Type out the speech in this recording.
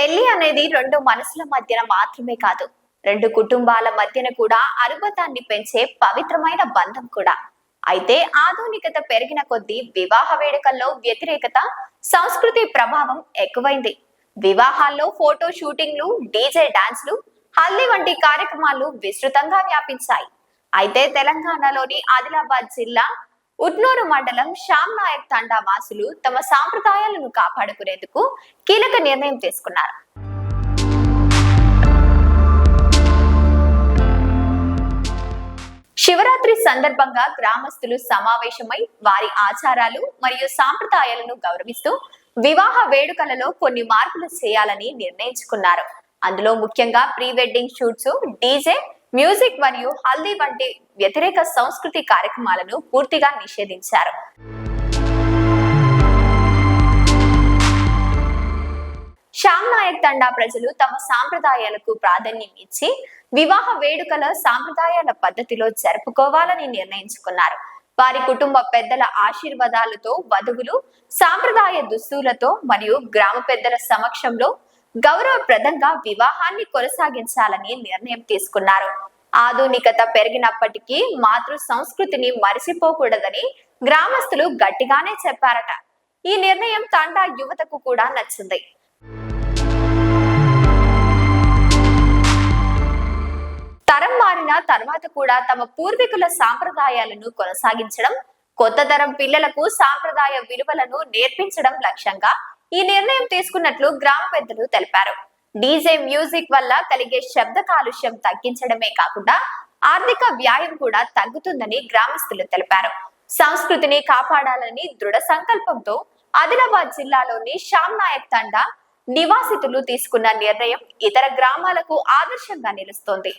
పెళ్ళి అనేది రెండు మనసుల మధ్యన మాత్రమే కాదు. రెండు కుటుంబాల మధ్యన కూడా అనుబంధాన్ని పెంచే పవిత్రమైన బంధం కూడా. అయితే ఆధునికత పెరిగిన కొద్దీ వివాహ వేడుకల్లో వ్యతిరేకత సంస్కృతి ప్రభావం ఎక్కువైంది. వివాహాల్లో ఫోటో షూటింగ్లు డీజే డాన్స్లు హల్దీ వంటి కార్యక్రమాలు విస్తృతంగా వ్యాపించాయి. అయితే తెలంగాణలోని ఆదిలాబాద్ జిల్లా ఉట్నూరు మండలం శ్యామ్ నాయక్ తండా వాసులు తమ సాంప్రదాయాలను కాపాడుకునేందుకు కీలక నిర్ణయం తీసుకున్నారు. శివరాత్రి సందర్భంగా గ్రామస్తులు సమావేశమై వారి ఆచారాలు మరియు సాంప్రదాయాలను గౌరవిస్తూ వివాహ వేడుకలలో కొన్ని మార్పులు చేయాలని నిర్ణయించుకున్నారు. అందులో ముఖ్యంగా pre wedding shoots DJ music మరియు హల్దీ వంటి వ్యతిరేక సంస్కృతి కార్యక్రమాలను పూర్తిగా నిషేధించారు. శ్యామ్ నాయక్ తండా ప్రజలు తమ సాంప్రదాయాలకు ప్రాధాన్యం ఇచ్చి వివాహ వేడుకల సాంప్రదాయాల పద్ధతిలో జరుపుకోవాలని నిర్ణయించుకున్నారు. వారి కుటుంబ పెద్దల ఆశీర్వాదాలతో వధువులు సాంప్రదాయ దుస్తులతో మరియు గ్రామ పెద్దల సమక్షంలో గౌరవప్రదంగా వివాహాన్ని కొనసాగించాలని నిర్ణయం తీసుకున్నారు. ఆధునికత పెరిగినప్పటికీ మాతృ సంస్కృతిని మరిసిపోకూడదని గ్రామస్తులు గట్టిగానే చెప్పారట. ఈ నిర్ణయం తండా యువతకు కూడా నచ్చింది. తరం మారిన తర్వాత కూడా తమ పూర్వీకుల సాంప్రదాయాలను కొనసాగించడం కొత్త తరం పిల్లలకు సాంప్రదాయ విలువలను నేర్పించడం లక్ష్యంగా ఈ నిర్ణయం తీసుకున్నట్లు గ్రామ పెద్దలు తెలిపారు. డీజే మ్యూజిక్ వల్ల కలిగే శబ్ద కాలుష్యం తగ్గించడమే కాకుండా ఆర్థిక వ్యాయం కూడా తగ్గుతుందని గ్రామస్తులు తెలిపారు. సంస్కృతిని కాపాడాలని దృఢ సంకల్పంతో ఆదిలాబాద్ జిల్లాలోని శ్యామ్ నాయక్ తండా నివాసితులు తీసుకున్న నిర్ణయం ఇతర గ్రామాలకు ఆదర్శంగా నిలుస్తోంది.